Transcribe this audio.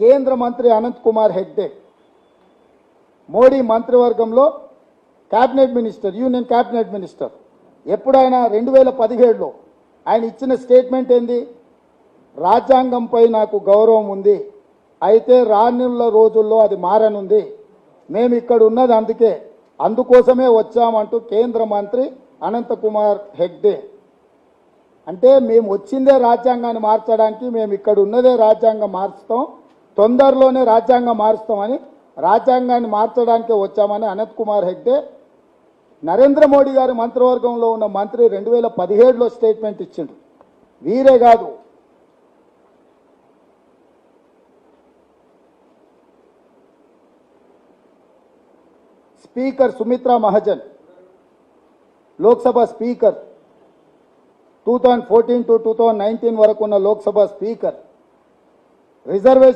కేంద్ర మంత్రి అనంత్ కుమార్ హెగ్డే మోడీ మంత్రివర్గంలో cabinet minister union cabinet minister. ఎప్పుడైనా రెండు వేల పదిహేడులో ఆయన ఇచ్చిన స్టేట్మెంట్ ఏంది? రాజ్యాంగంపై నాకు గౌరవం ఉంది. అయితే రానున్న రోజుల్లో అది మారనుంది. మేము ఇక్కడ ఉన్నది అందుకే అందుకోసమే వచ్చామంటూ కేంద్ర మంత్రి అనంతకుమార్ హెగ్డే. అంటే మేము వచ్చిందే రాజ్యాంగాన్ని మార్చడానికి మేము ఇక్కడ ఉన్నదే రాజ్యాంగం మార్చుతాం. తొందరలోనే రాజ్యాంగం మారుస్తామని రాజ్యాంగాన్ని మార్చడానికే వచ్చామని అనంత్ కుమార్ హెగ్డే నరేంద్ర మోడీ గారి మంత్రివర్గంలో ఉన్న మంత్రి రెండు వేల పదిహేడులో స్టేట్మెంట్ ఇచ్చిండు. వీరే కాదు. Speaker Sumitra Mahajan Lok Sabha speaker two thousand fourteen to two thousand nineteen వరకు ఉన్న లోక్సభ స్పీకర్ రిజర్వేషన్